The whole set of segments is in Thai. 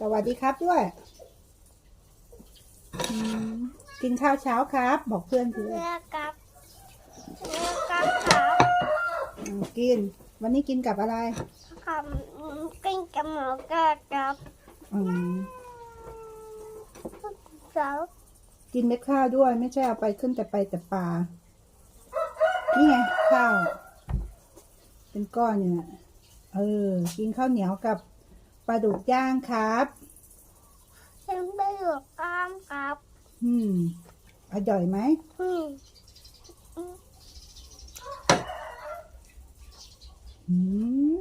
สวัสดีครับด้วยอืมกินข้าวเช้าครับ บอกเพื่อนสิเลือกกับเลือกกับครับอืมกิน วันนี้กินกับอะไรกับกินกับหมูกระกับอืมเสากินเม็ดข้าวด้วย ไม่ใช่เอาไปขึ้นแต่ไปแต่ปลานี่ไงข้าว เป็นก้อนอยู่น่ะเออ กินข้าวเหนียวกับ ปลาดุกย่างครับฉันไปอยู่กล้ามกับ อืมอร่อยไหมอืมอืม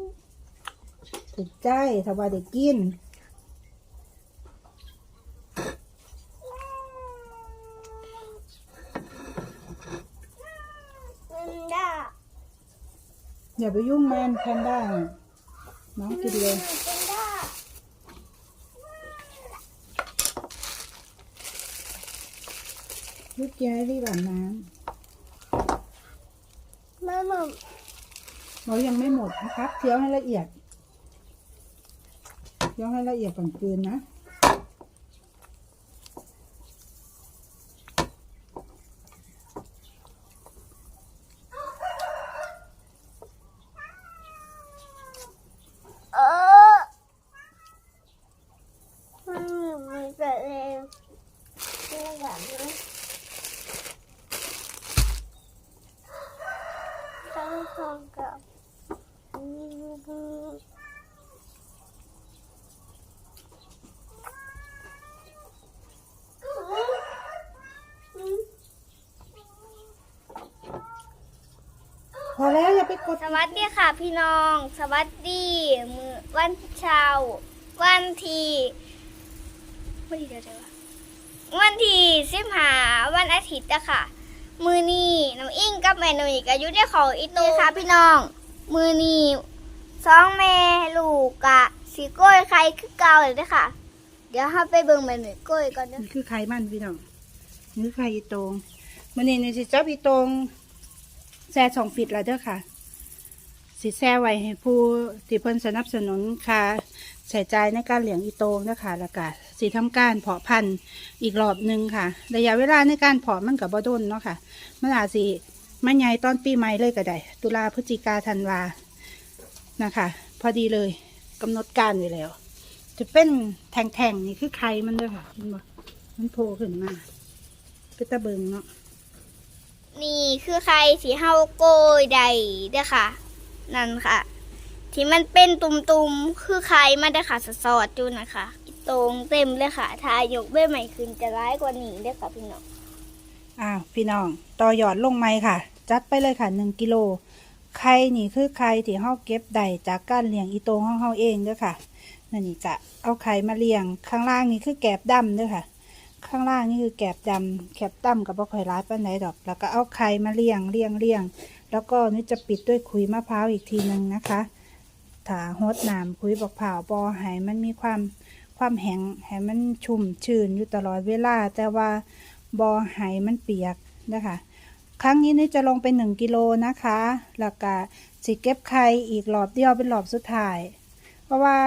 ถูกใจถ้าว่าได้กินมันได้อย่าไปยุ่งมันแพนด้าน้องกินเลย มันได้ ลูกเจ๊รีบอาบน้มันเหมือนำเรายังไม่หมดนะครับเคี้ยวให้ละเอียดเคี้ยวให้ละเอียดก่อนกลืนนะ เออมันเหมือนมันเกิดเองนี่แบบนี้ต้องทำกับอืม พอแล้วอย่าไปกดสวัสดีค่ะพี่น้อง สวัสดีมือวันเช้าวันที่วันที่เดียวเดียวะวันที่สิบหาวันอาทิตย์อะค่ะ มือนี้น้องอิงกับแม่หนุ่ยกับยุทธเขาอีตูค่ะพี่น้อง มือนี้สองแม่ลูกกะสีกล้วยใครคือเก่าเลยเด้อค่ะ เดี๋ยวเราไปเบิ่งแม่หนุ่ยกล้วยก่อนเด้อนี่คือไข่มันพี่น้องนี่คือไข่อีตรงมันนี่นี่สิจับอีตรงแซ่สองฟิตแล้วเด้อค่ะ สิแซ่ไว้ให้ผู้ที่เพิ่นสนับสนุนค่ะใส่ใจในการเลี้ยงอีโตงนะคะแล้วก็สิทำการเพาะพันธุ์อีกรอบหนึ่งค่ะ ระยะเวลาในการเพาะมันกับบ่ดนเนาะค่ะมันอาจสิมันใหญ่ตอนปีใหม่เลยก็ได้ ตุลาพฤศจิกาธันวานะคะ พอดีเลยกำหนดการไว้แล้ว จะเป็นแทงๆนี่คือไข่มันเด้วยค่ะมันโผล่ขึ้นมาเป็นตะเบิงเนาะ นี่คือใครสีเฮาโกยใดเด้อค่ะ นั่นค่ะ ที่มันเป็นตุ่มๆคือใครมาได้อค่ะสอดๆจูนะคะอีตรงเต็มเลยค่ะทายกเบ้ใหม่ขึ้นจะร้ายกว่านี้เด้อค่ะพี่น้องอ้าวพี่น้องต่อหยอดลงไม้ค่ะ จัดไปเลยค่ะหนึ่งกิโลไข่นี่คือไข่ที่เฮาเก็บได้จากการเลี้ยงอีโตงของเฮาเองเด้อค่ะนั่นนี่จะเอาไข่มาเลี้ยงข้างล่างนี่คือแกบดำเด้อค่ะ ข้างล่างนี่คือแกบดำแกบดำกับบ่ค่อยร้ายปานใดดอก แล้วก็เอาไข่มาเลี้ยงเลี้ยงเลี้ยง แล้วก็นี่จะปิดด้วยขุยมะพร้าวอีกทีหนึ่งนะคะถ้าฮดน้ำขุยบักเผาบอให้มันมีความความแห้งให้มันชุ่มชื้นอยู่ตลอดเวลา แต่ว่าบอให้มันเปียกนะคะ ครั้งนี้นี่จะลงไปหนึ่งกิโลนะคะ แล้วก็สิเก็บไข่อีกรอบเดียวเป็นรอบสุดท้าย เพราะว่า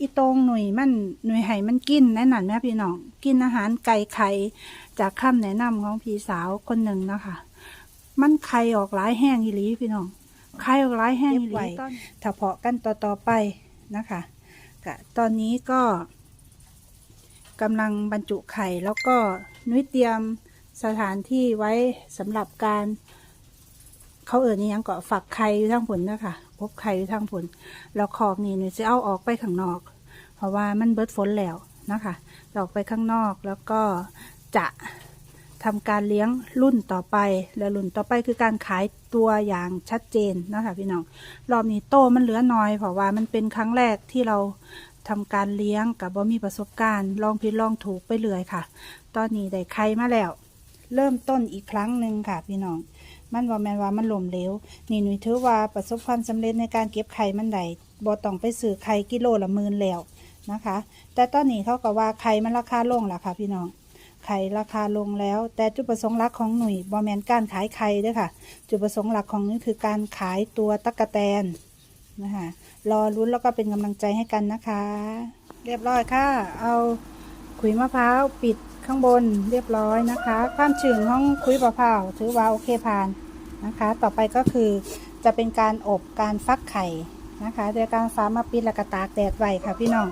อีตรงหน่วยมันหน่วยไห้มันกินแน่นอนแม่พี่น้อง กินอาหารไก่ไข่จากคำแนะนำของพี่สาวคนหนึ่งนะคะมันไข่ออกหลายแห้งอีหลีพี่น้องไข่ออกหลายแห้งอีหลีถ้าเพาะกันต่อๆไปนะคะกะตอนนี้ก็กำลังบรรจุไข่แล้วก็นุ้ยเตรียมสถานที่ไว้สำหรับการเขาเอ่ยนี่ยังเกาะฝักไข่อยู่ทางผลนะคะพบไข่อยู่ทางผลแล้วขอกนี่หนูจะเอาออกไปข้างนอก เพราะว่ามันเบิดฝนแล้วนะคะออกไปข้างนอกแล้วก็จะทำการเลี้ยงรุ่นต่อไป แล้วรุ่นต่อไปคือการขายตัวอย่างชัดเจนนะคะพี่น้อง รอบนี้โตมันเหลือน้อย เพราะว่ามันเป็นครั้งแรกที่เราทำการเลี้ยงกับบ่มีประสบการณ์ลองผิดลองถูกไปเลยค่ะ ตอนนี้ได้ไข่มาแล้ว เริ่มต้นอีกครั้งหนึ่งค่ะพี่น้อง มันว่าแมนว่ามันหล่มเหลวนี่หนุ่ยถือว่าประสบความสำเร็จในการเก็บไข่มันได้บ่ต้องไปซื้อไข่กิโลละหมื่นแล้วนะคะ แต่ตอนนี้เขาก็ว่าไข่มันราคาลงแล้วค่ะพี่น้องไข่ราคาลงแล้ว แต่จุดประสงค์หลักของหนุ่ยบอแมนการขายไข่ด้วยค่ะ จุดประสงค์หลักของนุ่คือการขายตัวตั๊กแตนนะคะรอรุ้นแล้วก็เป็นกำลังใจให้กันนะคะ เรียบร้อยค่ะ เอาขุยมะพร้าวปิด ข้างบนเรียบร้อยนะคะ ความชื้นของขุยมะพร้าวถือว่าโอเคผ่านนะคะ ต่อไปก็คือจะเป็นการอบการฟักไข่นะคะ โดยการฟ้ามาปิดแล้วก็ตากแดดไว้ค่ะพี่น้อง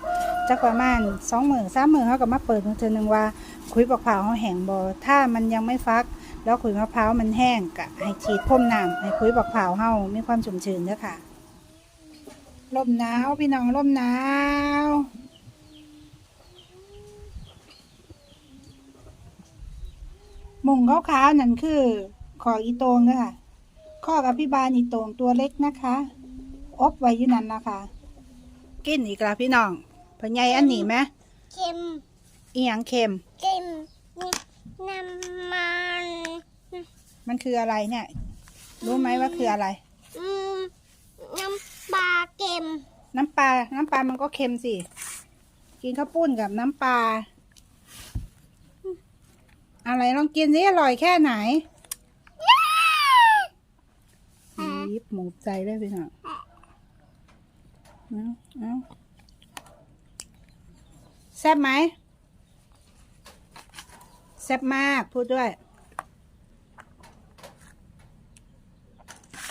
จักประมาณสองหมือสามหมือเขาก็มาเปิดมือเธอหนึ่งว่าขุยมะพร้าวเขาแห้งบ่ถ้ามันยังไม่ฟัก แล้วขุยมะพร้าวมันแห้งก็ให้ฉีดพ่มน้ำให้ขุยมะพร้าวเฮามีความชุ่มชื้นเด้อค่ะลมหนาวพี่น้องลมหนาว มุงขาวๆนั่นคือขออีโตงเด้อค่ะข้อกับพี่บานอีโตงตัวเล็กนะคะ อบไว้อยู่นั่นนะคะกินอีกแล้วพี่น้องพะไยอันนี้ไหมเค็มอีหยังเค็มเค็มนี่น้ำมันมันคืออะไรเนี่ย รู้ไหมว่าคืออะไรอืมน้ำปลาเค็ม น้ำปลา น้ำปลามันก็เค็มสิ กินข้าวปุ้นกับน้ำปลา อะไรลองกินสิอร่อยแค่ไหนยิบหมูใจได้พี่น้องเอาเอาแซ่บไหมแซ่บมากพูดด้วย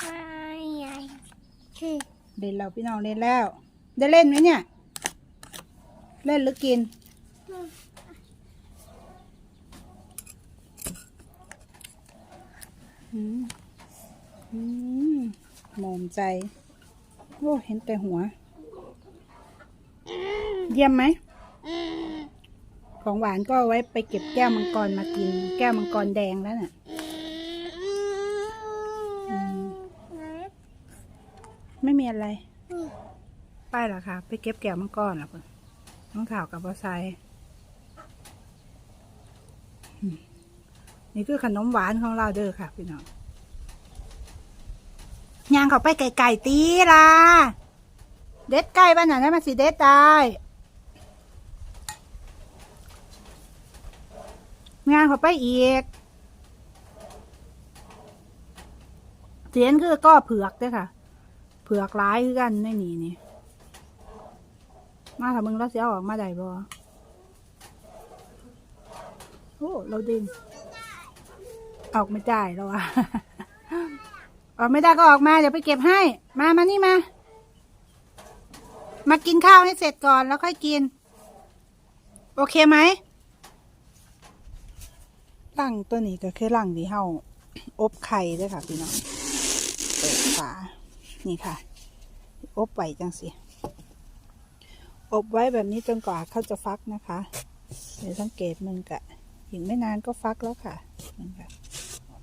อะไรคือเล่นแล้วพี่น้องเล่นแล้ว ได้เล่นไหมเนี่ย เล่นหรือกิน อืมอืม หมอมใจ โอ้เห็นแต่หัว เยี่ยมไหม ของหวานก็เอาไว้ไปเก็บแก้วมังกรมากิน แก้วมังกรแดงแล้วน่ะไม่มีอะไร ป้ายเหรอคะ ไปเก็บแก้วมังกรเหรอเพิ่นน้องข่าวกับบอไซ นี่คือขนมหวานของเราเด้อค่ะพี่น้องย่างเขาไปไก่ๆตีล่ะเด็ดไก่บ้านไหนได้มาสิเด็ดได้งานเขาไปอีกเสียนคือก็เผือกเด้อค่ะ เผือกร้ายคือกันในนี่นี่มาถ้ามึงแล้วเสียออกมาได้บ่โอ้เราดิน ออกไม่ได้แล้วอะออกไม่ได้ก็ออกมาเดี๋ยวไปเก็บให้ มามานี่มา มากินข้าวให้เสร็จก่อนแล้วค่อยกิน โอเคไหมลังตัวนี้ก็คือลังที่เฮาอบไข่ด้วยค่ะพี่น้องเปิดฝานี่ค่ะ อบไว้จังสิอบไว้แบบนี้จนกว่าเขาจะฟักนะคะเดี๋ยวสังเกตมึงกะอีกไม่นานก็ฟักแล้วค่ะมึงกะ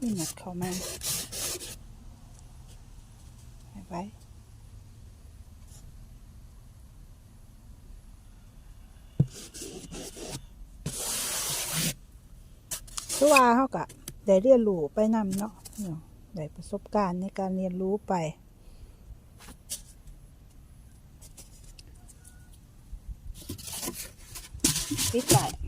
นี่หมดเข้ามาไว้คือว่าเขากะได้เรียนรู้ไปนำเนาเนาะได้ประสบการณ์ในการเรียนรู้ไปปิดไว้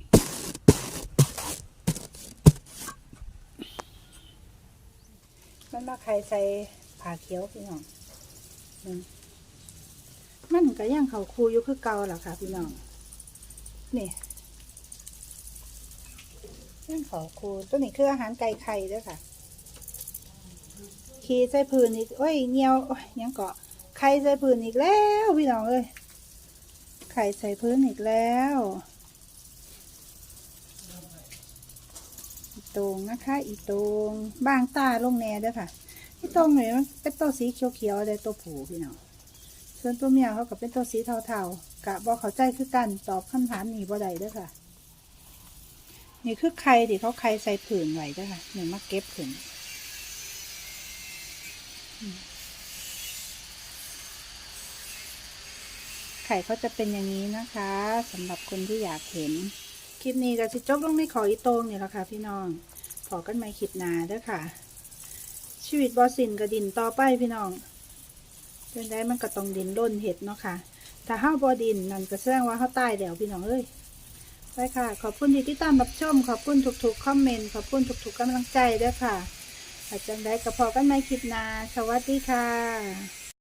มาใครใส่ผ่าเขียวพี่น้องมันก็ย่างเขาคูอยู่คือเก่าแหละค่ะพี่น้อง นี่ย่างเขาคูตัวนี้คืออาหารไก่ไข่ด้วยค่ะ ขี่ใส่พื้นอีกโอ้ยเงียวยยังเกาะไข่ใส่พื้นอีกแล้วพี่น้องเอ้ยไข่ใส่พื้นอีกแล้ว ตรงนะคะ อีตรงบางตาลงแหน่เด้อค่ะอีตรงเนี่ยมันเป็นตัวสีเขียวๆเลยตัวผูพี่น้องส่วนตัวเมียเขาก็เป็นตัวสีเทาๆกะบอกเขาใจคือกันตอบคำถามนี้บ่ได้เด้อค่ะ นี่คือไข่ที่เขาไข่ใส่ผืนไว้เด้อค่ะเนี่ยมาเก็บผืนไข่เขาจะเป็นอย่างนี้นะคะสำหรับคนที่อยากเห็น คลิปนี้ก็สิจบลงในขออีโต้งนี่แหละค่ะ พี่น้องขอกันใหม่คลิปหนาเด้อค่ะ ชีวิตบอสินกับดินต่อไปพี่น้องเป็นได้มันก็ต้องดินด้นเห็ดเนาะค่ะถ้าห้าบอดินนั่นก็แสดงว่าเขาตายแล้วพี่น้องเอ้ยไปค่ะ ขอบคุณที่ติดตามรับชม ขอบคุณทุกๆคอมเมนต์ขอบคุณทุกๆกำลังใจด้อค่ะอาจารย์ได้ก็พอกันใหม่คลิปนาสวัสดีค่ะ